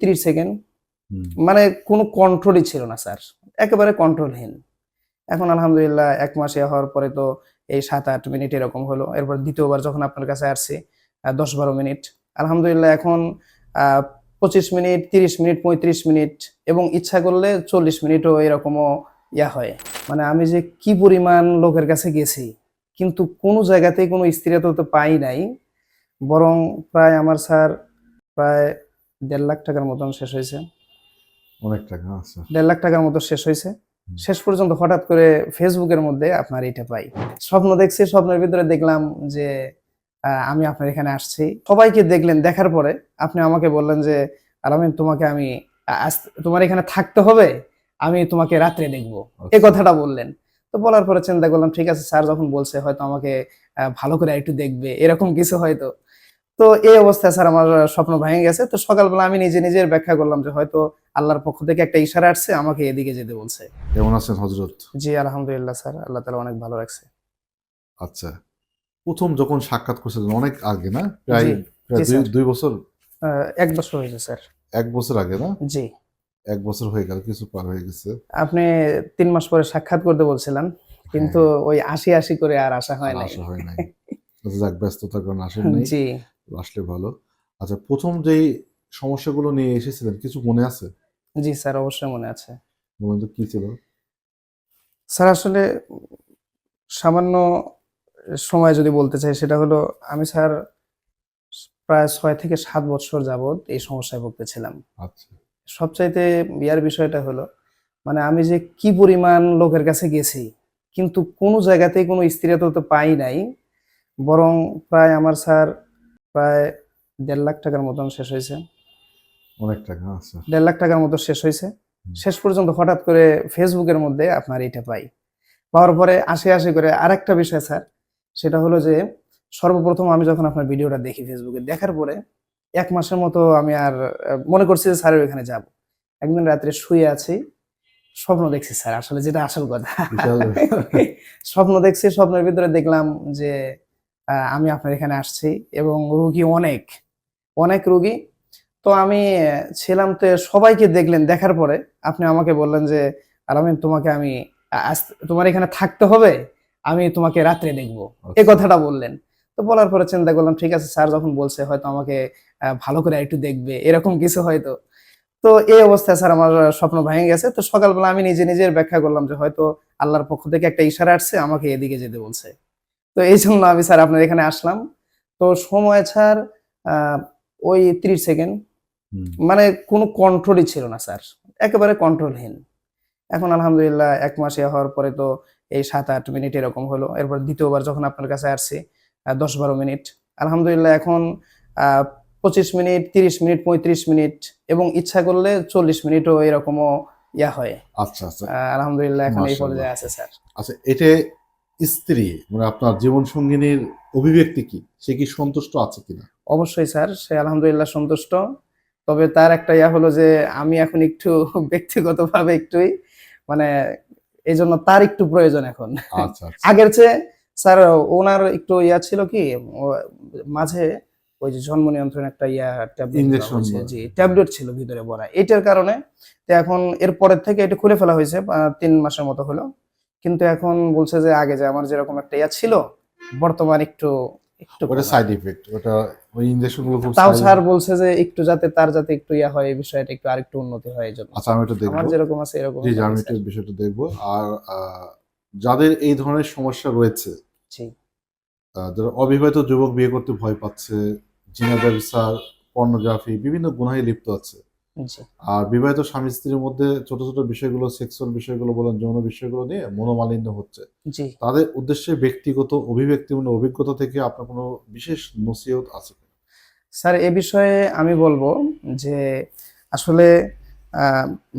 তিরিশ সেকেন্ড। মানে কোনো কন্ট্রোলই ছিল না স্যার। একেবারে কন্ট্রোলহীন এখন আলহামদুলিল্লাহ এক মাসে হওয়ার পরে তো এই সাত আট মিনিট এরকম হলো। এরপর দ্বিতীয়বার যখন আপনার কাছে আসছি দশ বারো মিনিট। আলহামদুলিল্লাহ এখন পঁচিশ মিনিট তিরিশ মিনিট পঁয়ত্রিশ মিনিট এবং ইচ্ছা করলে চল্লিশ মিনিটও এরকমও ইয়া হয়। মানে আমি যে কি পরিমাণ লোকের কাছে গেছি কিন্তু কোনো জায়গাতেই কোনো স্থিরতা তো পাই নাই। বরং প্রায় আমার স্যার প্রায় দেড় লাখ টাকার মতন শেষ হয়েছে। অনেক টাকা আচ্ছা। দেড় লাখ টাকার মতো শেষ হয়েছে। শেষ পর্যন্ত হঠাৎ করে ফেসবুকের মধ্যে আপনার এটা পাই। স্বপ্ন দেখছি স্বপ্নের ভিতরে দেখলাম যে আমি আপনার এখানে আসছি। সবাইকে দেখলেন দেখার পরে আপনি আমাকে বললেন যে আলামিন তোমাকে আমি তোমার এখানে থাকতে হবে আমি তোমাকে রাত্রে দেখব। আচ্ছা। এই কথাটা বললেন। তো বলার পরে চিন্তা করলাম ঠিক আছে স্যার যখন বলছে হয়তো আমাকে ভালো করে একটু দেখবে। এরকম কিছু হয়তো। তো এই অবস্থায় স্যার আমার স্বপ্ন ভেঙে গেছে। তো সকালবেলা আমি নিজে নিজের ব্যাখ্যা করলাম যে হয়তো আল্লাহর পক্ষ থেকে একটা ইশারা আসছে আমাকে এদিকে যেতে বলছে। কেমন আছেন হজরত? জি আলহামদুলিল্লাহ স্যার আল্লাহ তালা অনেক ভালো রাখছে। আচ্ছা প্রথম যখন সাক্ষাৎ করছিলেন অনেক আগে না? প্রায় দুই- বছর? এক বছর হয়েছে স্যার। এক বছর আগে না? জি। এক বছর হয়ে গেল কিছু পার হয়ে গেছে। আপনি তিন মাস পরে সাক্ষাৎ করতে বলছিলেন কিন্তু ওই আশি আশি করে আর আসা হয় নাই। আসা হয় নাই। আচ্ছা, যাক ব্যস্ততার কারণে আসেন জি। আসলে ভালো। আচ্ছা প্রথম যেই সমস্যাগুলো নিয়ে এসেছিলেন কিছু মনে আছে? জি স্যার অবশ্যই মনে আছে। বলুন তো কি ছিল? স্যার আসলে সামান্য সময় যদি বলতে চাই সেটা হলো আমি স্যার প্রায় ছয় থেকে সাত বছর যাবত এই সমস্যায় ভুগতেছিলাম। আচ্ছা। সবচাইতে ইয়ার বিষয়টা হলো মানে আমি যে কি পরিমাণ লোকের কাছে গেছি কিন্তু কোনো জায়গাতেই কোনো স্থিরতা তো পাই নাই বরং প্রায় আমার স্যার প্রায় দেড় লাখ টাকার মতন শেষ হয়েছে। অনেক টাকা আচ্ছা। দেড় লাখ টাকার মতো শেষ হয়েছে। শেষ পর্যন্ত হঠাৎ করে ফেসবুকের মধ্যে আপনার এটা পাই। পাওয়ার পরে আশি আশি করে আরেকটা বিষয় স্যার সেটা হলো যে সর্বপ্রথম আমি যখন আপনার ভিডিওটা দেখি ফেসবুকে দেখার পরে এক মাসের মতো আমি আর মনে করছি যে স্যারের ওইখানে যাব। একদিন রাত্রে শুয়ে আছি স্বপ্ন দেখছি স্যার আসলে যেটা আসল কথা। স্বপ্ন দেখছি স্বপ্নের ভিতরে দেখলাম যে আমি আপনার এখানে আসছি এবং রুগী অনেক অনেক রুগী। তো আমি ছিলাম তো সবাইকে দেখলেন দেখার পরে আপনি আমাকে বললেন যে আলামিন তোমাকে আমি তোমার এখানে থাকতে হবে আমি তোমাকে রাত্রে দেখব। এই আচ্ছা। কথাটা বললেন। তো বলার পরে চিন্তা করলাম ঠিক আছে স্যার যখন বলছে হয়তো আমাকে ভালো করে একটু দেখবে। এরকম কিছু হয়তো। তো এই অবস্থায় স্যার আমার স্বপ্ন ভেঙে গেছে। তো সকালবেলা আমি নিজে নিজের ব্যাখ্যা করলাম যে হয়তো আল্লাহর পক্ষ থেকে একটা ইশারা আসছে আমাকে এদিকে যেতে বলছে। তো এই জন্য আমি স্যার আপনার এখানে আসলাম। তো সময় স্যার ওই ত্রিশ সেকেন্ড। মানে কোনো কন্ট্রোলই ছিল না স্যার। একেবারে কন্ট্রোলহীন এখন আলহামদুলিল্লাহ এক মাসে হওয়ার পরে তো এই সাত আট মিনিট এরকম হলো। এরপর দ্বিতীয়বার যখন আপনার কাছে আসছি দশ বারো মিনিট। আলহামদুলিল্লাহ এখন আহ, পঁচিশ মিনিট তিরিশ মিনিট পঁয়ত্রিশ মিনিট এবং ইচ্ছা করলে চল্লিশ মিনিটও এরকমও ইয়া হয়। আচ্ছা আচ্ছা। আলহামদুলিল্লাহ এখন এই পর্যায়ে আছে স্যার। আচ্ছা এটা স্ত্রী মানে আপনার জীবন সঙ্গিনীর অভিব্যক্তি কি? সে কি সন্তুষ্ট আছে কিনা? অবশ্যই স্যার সে আলহামদুলিল্লাহ সন্তুষ্ট। তবে তার একটা ইয়া হলো যে আমি এখন একটু ব্যক্তিগতভাবে একটুই মানে এই জন্য তার একটু প্রয়োজন এখন। আচ্ছা আচ্ছা। আগের চেয়ে স্যার ওনার একটু ইয়া ছিল কি মাঝে ওই যে জন্ম নিয়ন্ত্রণ একটা ইয়া ট্যাবলেট জি ট্যাবলেট ছিল ভিতরে ভরা। এটার কারণে তো এখন এর পরের থেকে এটা খুলে ফেলা হয়েছে তিন মাসের মতো হলো। কিন্তু এখন বলছে যে আগে যে আমার যেরকম একটা ইয়া ছিল বর্তমান একটু একটু ওটা সাইড ইফেক্ট ওটা ওই ইনজেকশনগুলো খুব তাও স্যার বলছে যে একটু যাতে তার যাতে একটু ইয়া হয় এই বিষয়টা একটু আরেকটু উন্নতি হয় এই জন্য। আচ্ছা আমি এটা আমার দেখব যেরকম আছে এরকম জি আমি স্যার। বিষয়টা দেখব। আর যাদের এই ধরনের সমস্যা রয়েছে জি। যারা অবিবাহিত যুবক বিয়ে করতে ভয় পাচ্ছে জিনা ব্যবসা পর্নোগ্রাফি বিভিন্ন গুনাহে লিপ্ত আছে আর বিবাহিত স্বামী স্ত্রীর মধ্যে ছোট ছোট বিষয়গুলো সেক্সুয়াল বিষয়গুলো বলেন যৌন বিষয়গুলো নিয়ে মনোমালিন্য হচ্ছে। তাদের উদ্দেশ্যে ব্যক্তিগত অভিব্যক্তিমূলক অভিজ্ঞতা থেকে আপনার কোনো বিশেষ নসিহত আছে স্যার এ বিষয়ে আমি বলব যে আসলে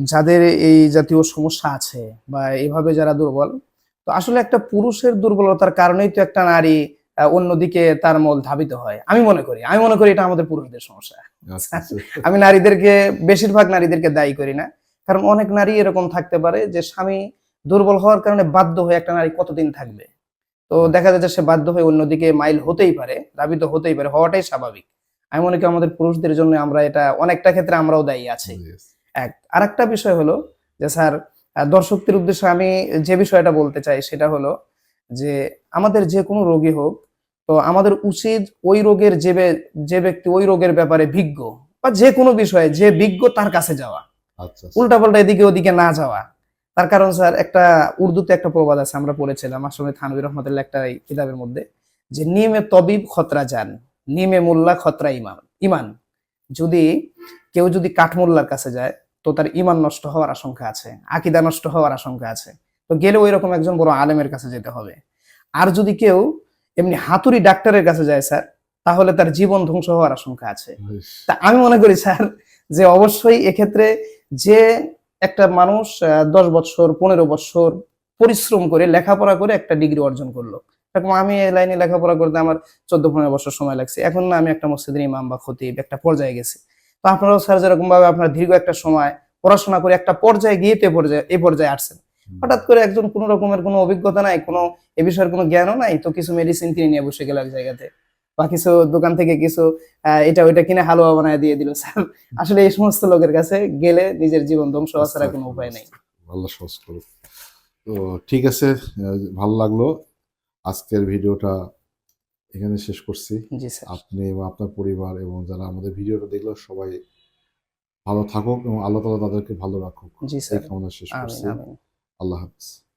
যাদের এই জাতীয় সমস্যা আছে বা এইভাবে যারা দুর্বল তো আসলে একটা পুরুষের দুর্বলতার কারণেই তো একটা নারী অন্যদিকে তার মল ধাবিত হয়। আমি মনে করি আমি মনে করি এটা আমাদের পুরুষদের সমস্যা। আচ্ছা, আচ্ছা। আমি নারীদেরকে বেশিরভাগ নারীদেরকে দায়ী করি না। কারণ অনেক নারী এরকম থাকতে পারে যে স্বামী দুর্বল হওয়ার কারণে বাধ্য হয়ে একটা নারী কতদিন থাকবে? তো দেখা যাচ্ছে সে বাধ্য হয়ে অন্যদিকে মাইল হতেই পারে ধাবিত হতেই পারে হওয়াটাই স্বাভাবিক। আমি মনে করি আমাদের পুরুষদের জন্য আমরা এটা অনেকটা ক্ষেত্রে আমরাও দায়ী আছি. এক আরেকটা বিষয় হলো যে স্যার দর্শকদের উদ্দেশ্যে আমি যে বিষয়টা বলতে চাই সেটা হলো যে আমাদের যে কোনো রোগী হোক তো আমাদের উচিত ওই রোগের যে যে ব্যক্তি ওই রোগের ব্যাপারে বিজ্ঞ বা যে কোনো বিষয়ে যে বিজ্ঞ তার কাছে যাওয়া। উল্টা পাল্টা এদিকে ওদিকে না যাওয়া। তার কারণ স্যার একটা উর্দুতে একটা প্রবাদ আছে আমরা পড়েছিলাম আসলে থানবির রহমতুল্লাহ একটা কিতাবের মধ্যে যে নিমে তবিব খতরা যান নিমে মোল্লা খতরা ইমান ইমান। যদি কেউ যদি কাঠমোল্লার কাছে যায় তো তার ইমান নষ্ট হওয়ার আশঙ্কা আছে আকিদা নষ্ট হওয়ার আশঙ্কা আছে। তো গেলে ওই রকম একজন বড় আলেমের কাছে যেতে হবে। আর যদি কেউ এমনি হাতুড়ি ডাক্তারের কাছে যায় স্যার তাহলে তার জীবন ধ্বংস হওয়ার আশঙ্কা আছে। তা আমি মনে করি স্যার যে অবশ্যই এক্ষেত্রে যে একটা মানুষ দশ বছর পনেরো বছর পরিশ্রম করে লেখাপড়া করে একটা ডিগ্রি অর্জন করল। এরকম আমি এই লাইনে লেখাপড়া করতে আমার চোদ্দ পনেরো বছর সময় লাগছে। এখন না আমি একটা মসজিদের ইমাম বা খতিব একটা পর্যায়ে গেছি। তো আপনারাও স্যার যেরকম ভাবে আপনার দীর্ঘ একটা সময় পড়াশোনা করে একটা পর্যায়ে গিয়ে তো এ পর্যায়ে এই পর্যায়ে আসছেন। হঠাৎ করে একজন কোনো রকমের কোনো অভিজ্ঞতা নাই কোনো এ বিষয়ের কোনো জ্ঞানও নাই তো কিছু মেডিসিন কিনে নিয়ে বসে গেল এক জায়গাতে। বা কিছু দোকান থেকে কিছু এটা ওইটা কিনে হালুয়া বানায় দিয়ে দিল স্যার। আসলে এই সমস্ত লোকের কাছে গেলে নিজের জীবন ধ্বংস হওয়া ছাড়া কোনো উপায় নেই। আল্লাহ সহজ করুক। তো ঠিক আছে ভালো লাগল। আজকের ভিডিওটা এখানে শেষ করছি। আপনি এবং আপনার পরিবার এবং যারা আমাদের ভিডিওটা দেখল সবাই ভালো থাকুক এবং আল্লাহ তালা তাদেরকে ভালো রাখুক। জি স্যার। কামনা শেষ করছি। আল্লাহ হাফিজ।